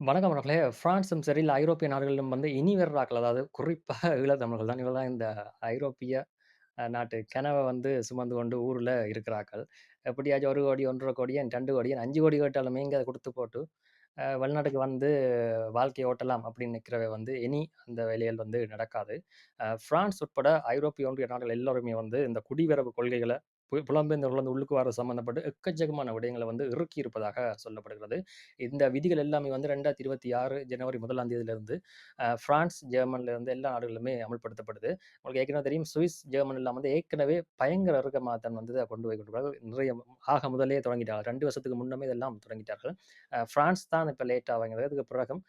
வணக்கம் மக்களே! பிரான்ஸும் சரி, இல்ல ஐரோப்பிய நாடுகளிலும் வந்து இனி வர்றார்கள். அதாவது குறிப்பா ஈழத்தமிழர்கள் தான். இவங்கலாம் இந்த ஐரோப்பிய அ நாட்டு கனவ வந்து சுமந்து கொண்டு ஊரில் இருக்கிறார்கள். எப்படியாச்சும் 1,00,00,000 1,50,00,000 ஏன் 2,00,00,000 ஏன் 5,00,00,000 கேட்டாலுமே இங்க குடுத்து போட்டு, அ வெளிநாட்டுக்கு வந்து வாழ்க்கைய ஓட்டலாம் அப்படின்னு நிக்கிறவ வந்து இனி அந்த வேலைகள் வந்து நடக்காது. அ பிரான்ஸ் உட்பட ஐரோப்பிய ஒன்றிய நாடுகள் எல்லோருமே வந்து இந்த குடிவரவு கொள்கைகள புலம்பெயர்ந்தவர்கள் வந்து உள்ளுக்கு வர சம்மந்தப்பட்டு எக்கச்சக்கமான விடயங்களை வந்து இறுக்கி இருப்பதாக சொல்லப்படுகிறது. இந்த விதிகள் எல்லாமே வந்து 2026 ஜனவரி முதலாம் தேதியிலிருந்து பிரான்ஸ், ஜெர்மன்ல இருந்து எல்லா நாடுகளுமே அமல்படுத்தப்படுது. உங்களுக்கு ஏற்கனவே தெரியும் சுவிஸ், ஜெர்மன் எல்லாம் வந்து ஏற்கனவே பயங்கர இறுக்கமா தான் வந்து கொண்டு போய் கொண்டு நிறைய ஆக முதலே தொடங்கிட்டார்கள். ரெண்டு வருஷத்துக்கு முன்னமே இதெல்லாம் தொடங்கிட்டார்கள். பிரான்ஸ் தான் இப்ப லேட்டா வாங்கினது. அதுக்கு பிறகும்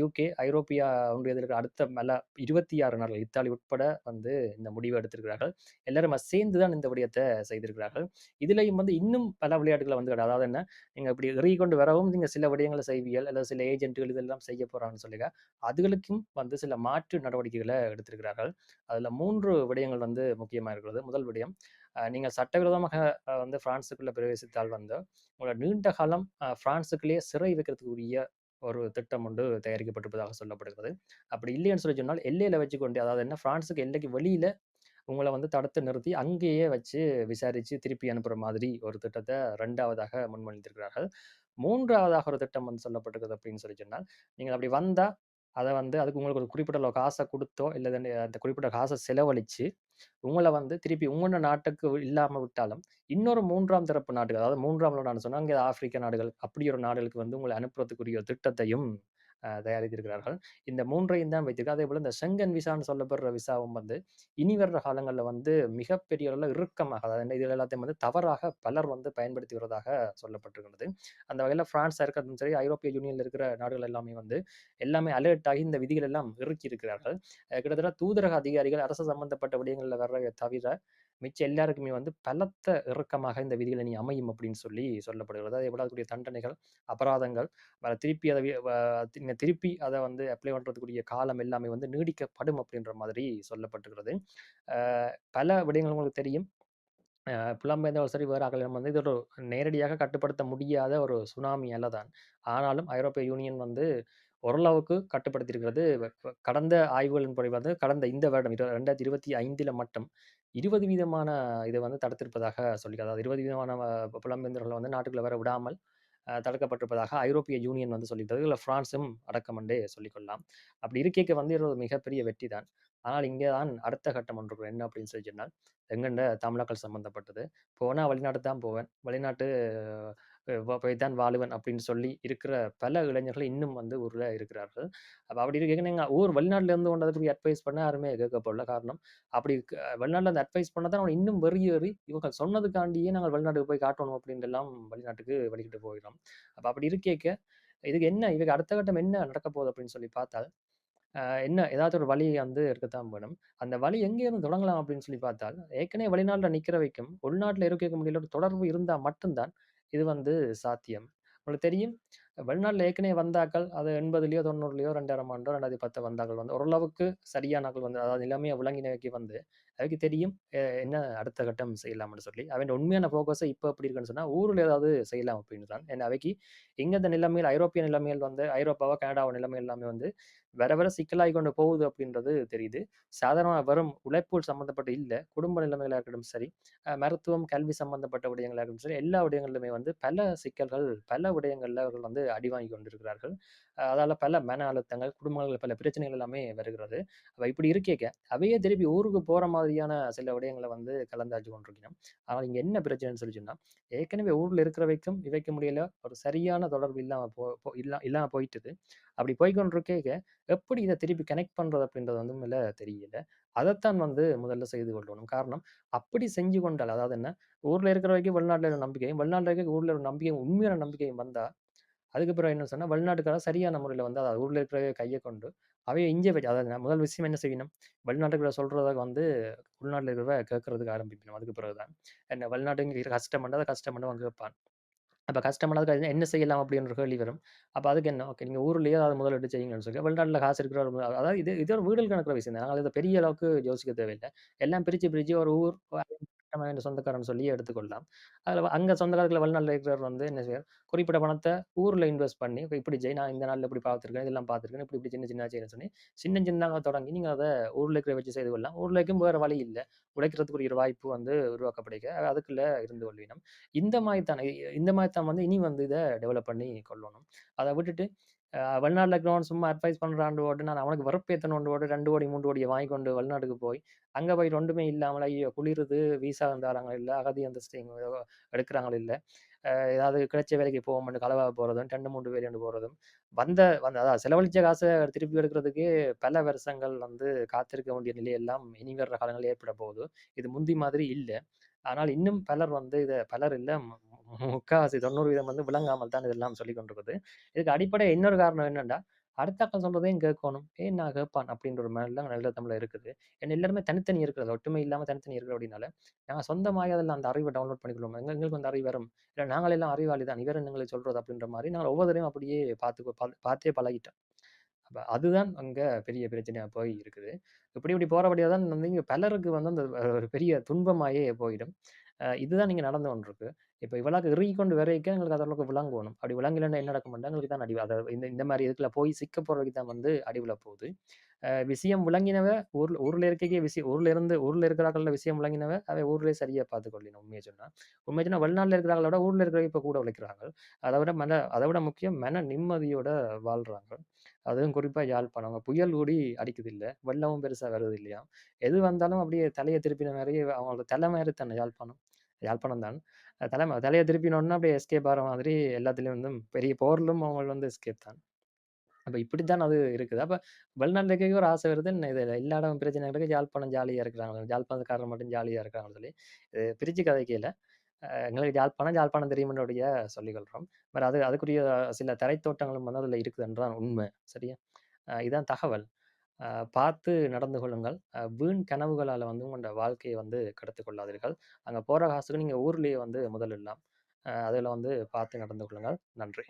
யூகே ஐரோப்பியா ஒன்றியத்தில் இருக்கிற அடுத்த மேல 26 நாடுகள், இத்தாலி உட்பட வந்து இந்த முடிவு எடுத்திருக்கிறார்கள். எல்லாரும் சேர்ந்து தான் இந்த விடயத்தை செய்திருக்கிறார்கள். இதிலேயும் வந்து இன்னும் பல விளையாட்டுகளை வந்து அதாவது என்ன, நீங்க இப்படி இறுகிக் கொண்டு வரவும் நீங்க சில விடயங்களை செய்வீர்கள், அல்லது சில ஏஜென்ட்கள் இதெல்லாம் செய்ய போறாங்கன்னு சொல்லுங்க அதுகளுக்கும் வந்து சில மாற்று நடவடிக்கைகளை எடுத்திருக்கிறார்கள். அதுல மூன்று விடயங்கள் வந்து முக்கியமா இருக்கிறது. முதல் விடயம், நீங்கள் நீங்க சட்டவிரோதமாக வந்து பிரான்ஸுக்குள்ள பிரவேசித்தால் வந்து, உங்களோட நீண்ட காலம் அ பிரான்ஸுக்குள்ளேயே சிறை வைக்கிறதுக்குரிய ஒரு திட்டம் ஒன்று தயாரிக்கப்பட்டிருப்பதாக சொல்லப்படுகிறது. அப்படி இல்லைன்னு சொல்லி சொன்னால், எல்லையில வச்சுக்கொண்டு அதாவது என்ன பிரான்ஸுக்கு எல்லைக்கு வெளியில உங்களை வந்து தடுத்து நிறுத்தி, அங்கேயே வச்சு விசாரிச்சு திருப்பி அனுப்புற மாதிரி ஒரு திட்டத்தை ரெண்டாவதாக முன்மொழிந்திருக்கிறார்கள். மூன்றாவதாக ஒரு திட்டம் வந்து சொல்லப்பட்டிருக்கிறது அப்படின்னு சொல்லி சொன்னால், நீங்கள் அப்படி வந்தா, அதை வந்து அதுக்கு உங்களுக்கு ஒரு குறிப்பிட்ட காசை கொடுத்தோ இல்லை அந்த குறிப்பிட்ட காசை செலவழிச்சு, உங்களை வந்து திருப்பி உங்களோட நாட்டுக்கு இல்லாமல் விட்டாலும், இன்னொரு மூன்றாம் தரப்பு நாடுகள், அதாவது 3ஆம் நாடுன்னு சொன்னால் இங்க ஆப்பிரிக்க நாடுகள், அப்படி ஒரு நாடுகளுக்கு வந்து உங்களை அனுப்புறதுக்குரிய திட்டத்தையும் தயாரித்திருக்கிறார்கள். இந்த மூன்றையும் தான் வைத்திருக்கு. அதேபோல இந்த செங்கன் விசான்னு சொல்லப்படுற விசாவும் வந்து, இனி வர்ற காலங்களில் வந்து மிகப்பெரிய அளவில் இறுக்கமாக, அதாவது இதில் எல்லாத்தையும் வந்து தவறாக பலர் வந்து பயன்படுத்தி வருவதாக சொல்லப்பட்டிருக்கிறது. அந்த வகையில் பிரான்ஸ் இருக்கிறதும் சரி, ஐரோப்பிய யூனியனில் இருக்கிற நாடுகள் எல்லாமே வந்து, எல்லாமே அலர்ட் ஆகி இந்த விதிகள் எல்லாம் இறுக்கி இருக்கிறார்கள். கிட்டத்தட்ட தூதரக அதிகாரிகள், அரசு சம்பந்தப்பட்ட விடயங்களில் வர்ற தவிர, மிச்ச எல்லாருக்குமே வந்து பலத்த இறுக்கமாக இந்த விதிகளை நீ அமையும் அப்படின்னு சொல்லி சொல்லப்படுகிறது. அதேபோல அதுக்குரிய தண்டனைகள், அபராதங்கள், வ திருப்பி அதை திருப்பி அதை வந்து அப்ளை பண்ணுறதுக்குரிய காலம் எல்லாமே வந்து நீடிக்கப்படும் அப்படின்ற மாதிரி சொல்லப்பட்டுகிறது பல விடயங்கள் உங்களுக்கு தெரியும். புலம்பெயர்ந்தவர் சரி, வேறு ஆட்கள் வந்து இது ஒரு நேரடியாக கட்டுப்படுத்த முடியாத ஒரு சுனாமி அல்ல தான். ஆனாலும் ஐரோப்பிய யூனியன் வந்து ஓரளவுக்கு கட்டுப்படுத்தியிருக்கிறது. கடந்த ஆய்வுகளின் கடந்த வந்து கடந்த இந்த வருடம் 2025ல மட்டும் 20 வீதமான இத வந்து தடுத்திருப்பதாக சொல்லி அதாவது 20 வீதமான வ புலம்பெயர்ந்தவர்கள வந்து நாட்டுக்குள்ள வர விடாமல் அ தடுக்கப்பட்டிருப்பதாக ஐரோப்பிய யூனியன் வந்து சொல்லியிருக்கிறது. இதுல பிரான்ஸும் அடக்கம் என்றே சொல்லிக்கொள்ளலாம். அப்படி இருக்கைக்கு வந்து இது ஒரு மிகப்பெரிய வெற்றி தான். ஆனால் இங்கே தான் அடுத்த கட்டம் ஒன்று என்ன அப்படின்னு சொல்லி சொன்னால், எங்கண்ட தமிழாக்கள் சம்மந்தப்பட்டது. போனா வெளிநாட்டு தான் போவேன். வெளிநாட்டு தான் வாழுவன் அப்படின்னு சொல்லி இருக்கிற பல இளைஞர்கள் இன்னும் வந்து ஊர்ல இருக்கிறார்கள். அப்போ அப்படி இருக்கையில நீங்க ஊர் வெளிநாட்டிலேருந்து கொண்டு அட்வைஸ் பண்ண யாருமே கேட்க காரணம், அப்படி வெளிநாட்டில் இருந்து அட்வைஸ் பண்ணால் தான் இன்னும் வெறியேறி, இவங்க சொன்னதுக்காண்டியே நாங்கள் வெளிநாட்டுக்கு போய் காட்டணும் அப்படின்றலாம் வெளிநாட்டுக்கு வலிக்கிட்டு போயிடும். அப்போ அப்படி இருக்கேக்க, இதுக்கு என்ன இதுக்கு அடுத்த கட்டம் என்ன நடக்க போகுது அப்படின்னு சொல்லி பார்த்தால், என்ன ஏதாவது ஒரு வழி வந்து இருக்கத்தான் வேணும். அந்த வழி எங்கேயிருந்து தொடங்கலாம் அப்படின்னு சொல்லி பார்த்தால், ஏற்கனவே வெளிநாட்டில் நிற்கிற வரைக்கும், உள்நாட்டில் இருக்க முடியல ஒரு தொடர்பு இருந்தால் மட்டும்தான் இது வந்து சாத்தியம். உங்களுக்கு தெரியும், வெளிநாட்டில் ஏற்கனவே வந்தாக்கள், அது 80லயோ, 90லயோ 2000ஆம் ஆண்டோ, 2010 வந்தாக்கள் வந்து ஓரளவுக்கு சரியானாக்கள் வந்து அதாவது நிலைமையை விளங்கி நோக்கி வந்து, அதுக்கு தெரியும் என்ன அடுத்த கட்டம் செய்யலாம்னு சொல்லி. அவன் உண்மையான ஃபோக்கஸை இப்போ எப்படி இருக்குன்னு சொன்னால் ஊரில் ஏதாவது செய்யலாம் அப்படின்னு தான். ஏன்னா அவைக்கு இங்க இந்த நிலைமைகள் ஐரோப்பிய நிலைமையில் வந்து ஐரோப்பாவோ, கனடாவோ நிலைமை எல்லாமே வந்து வர வர சிக்கலாகி கொண்டு போகுது அப்படின்றது தெரியுது. சாதாரணமாக வெறும் உழைப்பு சம்மந்தப்பட்டு இல்லை குடும்ப நிலைமைகளாக இருக்கட்டும் சரி, மருத்துவம், கல்வி சம்மந்தப்பட்ட விடயங்களாக இருக்கட்டும் சரி, எல்லா விடயங்களிலுமே வந்து பல சிக்கல்கள், பல விடயங்களில் அவர்கள் வந்து அடி வாங்கிக் கொண்டிருக்கிறார்கள். அதால் பல மன அழுத்தங்கள், குடும்பங்கள் பல பிரச்சனைகள் எல்லாமே வருகிறது. அவள் இப்படி இருக்கேக்க, அவையே திருப்பி ஊருக்கு போகிற மாதிரி மாதிரியான சில விடயங்களை வந்து கலந்தாச்சு கொண்டிருக்கணும் ஆனால் இங்கே என்ன பிரச்சனைன்னு சொல்லி சொன்னா, ஏற்கனவே ஊர்ல இருக்கிறவைக்கும் இவைக்க முடியல ஒரு சரியான தொடர்பு இல்லாமல் போ போ இல்லா இல்லாம போயிட்டுது. அப்படி போய்கொண்டிருக்கேக்க எப்படி இதை திருப்பி கனெக்ட் பண்றது அப்படின்றது வந்து உண்மையில தெரியல. அதைத்தான் வந்து முதல்ல செய்து கொள்ளணும். காரணம், அப்படி செஞ்சு கொண்டால் அதாவது என்ன, ஊரில் இருக்கிற வரைக்கும் வெளிநாட்டில் ஒரு நம்பிக்கையும், வெளிநாட்டில் இருக்க ஊரில் ஒரு நம்பிக்கையும் உண்மையான நம்பிக்கையும் வந்தால் அதுக்கு பிறகு என்ன சொன்னால் வெளிநாட்டுக்காரர் சரியான முறையில் வந்து அதாவது ஊரில் இருக்கிற கையை கொண்டு, அவையை இங்கே வச்சு அதாவது முதல் விஷயம் என்ன செய்யணும், வெளிநாட்டுக்குள்ள சொல்றத வந்து உள்நாட்டில் இருக்கிறவ கேட்கறதுக்கு ஆரம்பிக்கணும். அதுக்கு பிறகு தான். என்ன வெளிநாட்டுக்கு கஷ்டம்ண்டா, அதை கஷ்டம்ன்னு அவன் கேட்பான். அப்போ கஷ்டமானதுக்கு என்ன செய்யலாம் அப்படின்ற கேள்வி வரும். அப்போ அதுக்கு என்ன, ஓகே நீங்கள் ஊர்லேயே அதை முதலீடு செய்யுங்கன்னு சொல்லி, வெளிநாட்டில் காசு இருக்கிற அதாவது இது இது ஒரு வீடுகள் கணக்கிற விஷயம் தான். நாங்கள் இதை பெரிய அளவுக்கு யோசிக்க தேவையில்லை எல்லாம் பிரிச்சு பிரித்து ஒரு ஊர் நம்ம இந்த சொந்தக்காரன் சொல்லி எடுத்துக்கொள்ளலாம். அதில் அங்க சொந்தக்காரத்தில் காலத்துல இருக்கிறவர் வந்து என்ன செய்றார், குறிப்பிட்ட பணத்தை ஊரில் இன்வெஸ்ட் பண்ணி, இப்படி ஜெய் நான் இந்த நாள்ல இப்படி பார்த்துருக்கேன், இதெல்லாம் பார்த்துருக்கேன். இப்படி இப்படி சின்ன சின்ன செய்யணும் சொல்லி, சின்ன சின்னதாக தொடங்கி நீங்க அதை ஊரில் இருக்கிற வச்சு செய்து கொள்ளலாம். ஊரில் இருக்கும் வேறு வழி இல்லை உழைக்கிறதுக்குரிய ஒரு வாய்ப்பு வந்து உருவாக்கப்படுக, அதுக்குள்ள இருந்து கொள்ளினம். இந்த மாதிரி தான் இந்த மாதிரி தான் வந்து இனி வந்து இதை டெவலப் பண்ணி கொள்ளணும். அதை விட்டுட்டு வெளிநாட்டில் இருக்கிறவன் சும்மா அட்வைஸ் பண்றான்ட்டு ஓட்டு நான் அவனுக்கு வெறுப்பேத்தணும்ன்ட்டு போட்டு 2 கோடி, 3 கோடிய வாங்கிக் கொண்டு வெளிநாட்டுக்கு போய், அங்கே போய் ரெண்டுமே இல்லாமல் ஐயோ! குளிருது, வீசா தராங்களா இல்லை அகதி அந்தஸ்து எடுக்குறாங்களா இல்லை ஏதாவது கிடைச்ச வேலைக்கு போவோம்ன்னு கலவா போறதும், 2, 3 வேலைன்னு போகிறதும் வந்த வந்த அதாவது செலவழிச்ச காசை திருப்பி எடுக்கிறதுக்கு பல வருஷங்கள் வந்து காத்திருக்க வேண்டிய நிலை எல்லாம் இனி வர்ற காலங்களில் ஏற்பட போகுது. இது முந்தி மாதிரி இல்லை ஆனால் இன்னும் பலர் வந்து இதை பலர் இல்லை முக்காவாசி 90% வந்து விளங்காமல் தான் இதெல்லாம் சொல்லி கொண்டிருக்குது. இதுக்கு அடிப்படை இன்னொரு காரணம் என்னன்னா, அடுத்தாக்கள் சொல்றதையும் கேட்கணும். ஏன் நான் கேட்பான் அப்படின்ற ஒரு மாதிரிலாம் நல்ல தமிழ்ல இருக்குது. ஏன்னா எல்லாருமே தனித்தனி இருக்கிறது. ஒற்றுமை இல்லாம தனித்தனி இருக்கிற அப்படின்னால, நாங்கள் சொந்தமாக அதில அந்த அறிவை டவுன்லோட் பண்ணிக்கொள்வோம். எங்க எங்களுக்கு அந்த அறிவு வரும். இல்லை நாங்கள் எல்லாம் அறிவாளி தான். இவர் எங்களுக்கு சொல்றது அப்படின்ற மாதிரி நாங்கள் ஒவ்வொருத்தரையும் அப்படியே பார்த்து பா பார்த்தே பழகிட்டோம். அப்போ அதுதான் அங்கே பெரிய பிரச்சனையா போய் இருக்குது. இப்படி இப்படி போகிறபடியாக தான் வந்து இங்க பலருக்கு வந்து அந்த ஒரு பெரிய துன்பமாயே போயிடும். இதுதான் இங்கே நடந்து கொண்டிருக்கு. இப்போ இவ்வளோக்கு இறுகி கொண்டு விரைக்க எங்களுக்கு அந்த விளங்கணும் அப்படி விளங்கலன்னா என்ன நடக்கும்ன்னா, எங்களுக்கு தான் அடி அதை இந்த இந்த மாதிரி இதுக்குள்ள போய் சிக்க போகிறதுக்கு வரைக்கும் தான் வந்து அடிவில் போகுது. விஷயம் விளங்கினவ ஊரில் ஊரில் இருக்கே விஷயம் ஊர்ல இருந்து ஊரில் இருக்கிறாக்கள விஷயம் விளங்கினவ, அவை ஊர்லேயே சரியாக பார்த்துக்கொள்ளணும் உண்மையை சொன்னால் உண்மையை சொன்னால் வெளிநாட்டில் வெளிநாட்ல இருக்கிறாங்கள விட ஊரில் இருக்கிறவங்க இப்போ கூட உழைக்கிறாங்க. அதை விட மன அதை விட முக்கியம் மன நிம்மதியோட வாழ்கிறாங்க அதுவும் குறிப்பாக யாழ்ப்பாணம். புயல் கூடி இல்லை வெள்ளமும் பெருசாக வருது இல்லையா எது வந்தாலும் அப்படியே தலையை திருப்பின மாரி அவங்களோட தலை மாதிரி தானே யாழ்ப்பாணம். யாழ்ப்பாணம் தான். தல தலையை திருப்பினோன அப்படியே எஸ்கேப் ஆகிற மாதிரி எல்லாத்துலேயும் வந்து பெரிய போர்லும் அவங்க வந்து எஸ்கேப் தான். அப்போ இப்படி தான் அது இருக்குது. அப்போ வெளிநாட்ல ஒரு ஆசை வருது. இது எல்லா இடம் பிரச்சனை இருக்குது யாழ்ப்பாணம் ஜாலியாக இருக்கிறாங்க. யாழ்ப்பாணத்துக்காரர் மட்டும் ஜாலியாக இருக்கிறாங்கன்னு சொல்லி, இது பிரிச்சு கதைக்கையில் எங்களுக்கு யாழ்ப்பாணம், யாழ்ப்பாணம் தெரியும்ன்றபடியா சொல்லிக் பட் அது அதுக்குரிய சில தரைத்தோட்டங்களும் வந்து அதில் இருக்குதுன்னு உண்மை சரியா? இதுதான் தகவல். பார்த்து நடந்து கொள்ளுங்கள். வீண் கனவுகளால் வந்து உங்களோட வாழ்க்கையை வந்து கடத்து கொள்ளாதீர்கள். அங்கே போகிற காசுக்கு நீங்கள் ஊர்லேயே வந்து முதலிடலாம். அதில் வந்து பார்த்து நடந்து கொள்ளுங்கள். நன்றி.